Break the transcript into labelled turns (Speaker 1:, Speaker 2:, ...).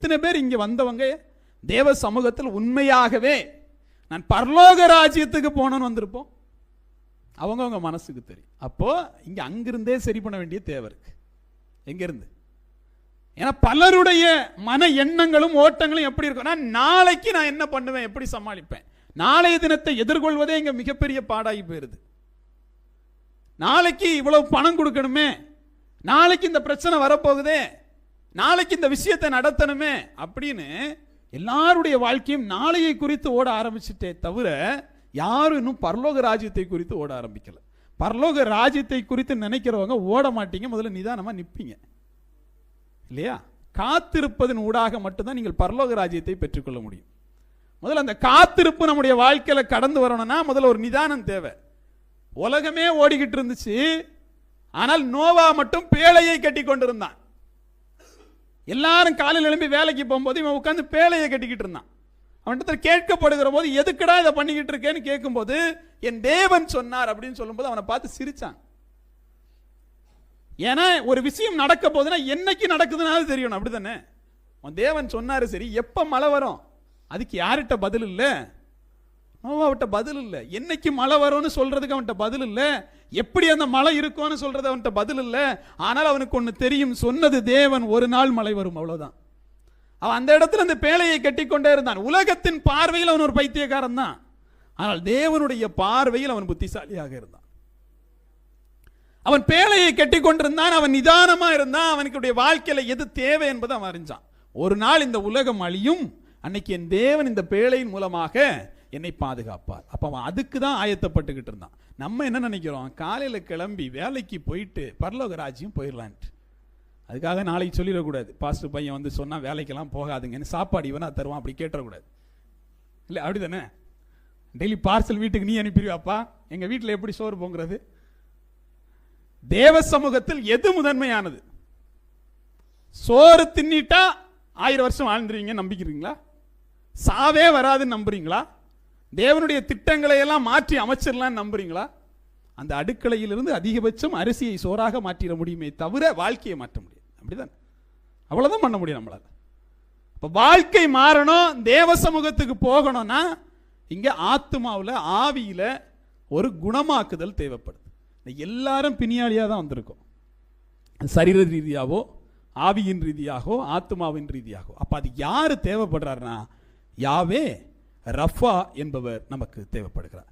Speaker 1: இத்தனை பேர் இங்கே வந்தவங்க? தேவ சமூகத்தில் உண்மையாகவே நான் பரலோக ராஜ்யத்துக்கு போனோன்னு வந்திருப்போம். அவங்கவுங்க மனசுக்கு தெரியும். அப்போ இங்கே அங்கிருந்தே சரி பண்ண வேண்டிய தேவை இருக்கு. எங்கேருந்து? ஏன்னா பலருடைய மன எண்ணங்களும் ஓட்டங்களும் எப்படி இருக்கும்னா நாளைக்கு நான் என்ன பண்ணுவேன்? எப்படி சமாளிப்பேன்? நாளைய தினத்தை எதிர்கொள்வதே இங்கே மிகப்பெரிய பாடாகி போயிருது. நாளைக்கு இவ்வளவு பணம் கொடுக்கணுமே? நாளைக்கு இந்த பிரச்சனை வரப்போகுதே? நாளைக்கு இந்த விஷயத்தை நடத்தணுமே அப்படின்னு எல்லாருடைய வாழ்க்கையும் நாளையை குறித்து ஓட ஆரம்பிச்சுட்டே தவிர யாரும் இன்னும் பரலோக ராஜ்யத்தை குறித்து ஓட ஆரம்பிக்கல. பரலோக ராஜ்யத்தை குறித்து நினைக்கிறவங்க ஓட மாட்டீங்க. முதல்ல நிதானமாக நிற்பீங்க இல்லையா? காத்திருப்பதன் ஊடாக மட்டும்தான் நீங்கள் பரலோக ராஜ்யத்தை பெற்றுக்கொள்ள முடியும். முதல்ல அந்த காத்திருப்பு நம்முடைய வாழ்க்கையில் கடந்து வரணும்னா முதல்ல ஒரு நிதானம் தேவை. உலகமே ஓடிக்கிட்டு இருந்துச்சு. ஆனால் நோவா மட்டும் பேழையை கட்டி கொண்டிருந்தான் எல்லாரும் காலையில் எழும்பி வேலைக்கு போகும்போது இவன் உட்காந்து பேழையை கட்டிக்கிட்டு இருந்தான். அவன்கிட்ட கேட்கப்படுகிற போது எதுக்குடா இதை பண்ணிக்கிட்டு இருக்கேன்னு கேட்கும்போது என் தேவன் சொன்னார் அப்படின்னு சொல்லும்போது அவனை பார்த்து சிரிச்சான். ஏன்னா ஒரு விஷயம் நடக்க போகுதுன்னா என்னைக்கு நடக்குதுன்னாலும் தெரியணும். அப்படிதானே உன் தேவன் சொன்னார் சரி எப்போ மழை வரும்? அதுக்கு யார்கிட்ட பதில் இல்லை? அவன்கிட்ட பதில் இல்லை. என்னைக்கு மழை வரும்னு சொல்றதுக்கு அவன்கிட்ட பதில் இல்லை. எப்படி அந்த மழை இருக்கும்னு சொல்றது அவன்கிட்ட பதில் இல்லை. ஆனால் அவனுக்கு ஒன்று தெரியும். சொன்னது தேவன் ஒரு நாள் மழை வரும் அவ்வளோதான் அவன் அந்த இடத்துல அந்த பேழையை கட்டிக்கொண்டே இருந்தான். உலகத்தின் பார்வையில் அவன் ஒரு பைத்தியக்காரன் தான். ஆனால் தேவனுடைய பார்வையில் அவன் புத்திசாலியாக இருந்தான். அவன் பேழையை கட்டி கொண்டிருந்தான். அவன் நிதானமாக இருந்தான். அவனுடைய வாழ்க்கையில் எது தேவை என்பதை அவன் அறிஞ்சான். ஒரு நாள் இந்த உலகம் அழியும். அன்னைக்கு என் தேவன் இந்த பேழையின் மூலமாக என்னை பாதுகாப்பார். அப்போ அவன் அதுக்கு தான் ஆயத்தப்பட்டுக்கிட்டு இருந்தான். நம்ம என்ன நினைக்கிறோம்? காலையில் கிளம்பி வேலைக்கு போயிட்டு பரலோக ராஜ்யம் போயிடலான்ட்டு அதுக்காக நாளைக்கு சொல்லிடக்கூடாது. பாஸ்டர் பையன் வந்து சொன்னால் வேலைக்கெல்லாம் போகாதுங்கன்னு சாப்பாடு இவனாக தருவான் அப்படி கேட்டக்கூடாது இல்லை அப்படி தானே டெய்லி பார்சல் வீட்டுக்கு நீ அனுப்பிடுவாப்பா எங்கள் வீட்டில் எப்படி சோறு போங்கிறது? தேவ சமூகத்தில் எது முதன்மையானது? சோறு தின்னிட்டா ஆயிரம் வருஷம் வாழ்ந்துருவீங்க நம்பிக்கிறீங்களா? சாவே வராதுன்னு நம்புறீங்களா? தேவனுடைய திட்டங்களை எல்லாம் மாற்றி அமைச்சிடலான்னு நம்புறீங்களா? அந்த அடுக்கலையிலிருந்து அதிகபட்சம் அரிசியை சோறாக மாற்றிட முடியுமே தவிர வாழ்க்கையை மாற்ற முடியும் அப்படிதான்? அவ்வளோதான் பண்ண முடியும் நம்மளால். இப்போ வாழ்க்கை மாறணும் தேவ சமூகத்துக்கு போகணும்னா இங்கே ஆத்மாவில் ஆவியில் ஒரு குணமாக்குதல் தேவைப்படுது. எல்லாரும் பிணியாளியாக தான் வந்திருக்கோம். சரீர ரீதியாகவோ ஆவியின் ரீதியாகவோ ஆத்மாவின் ரீதியாகவோ. அப்போ அது யார் தேவைப்படுறாருன்னா யாவே ரஃபா என்பவர் நமக்கு தேவைப்படுகிறார்.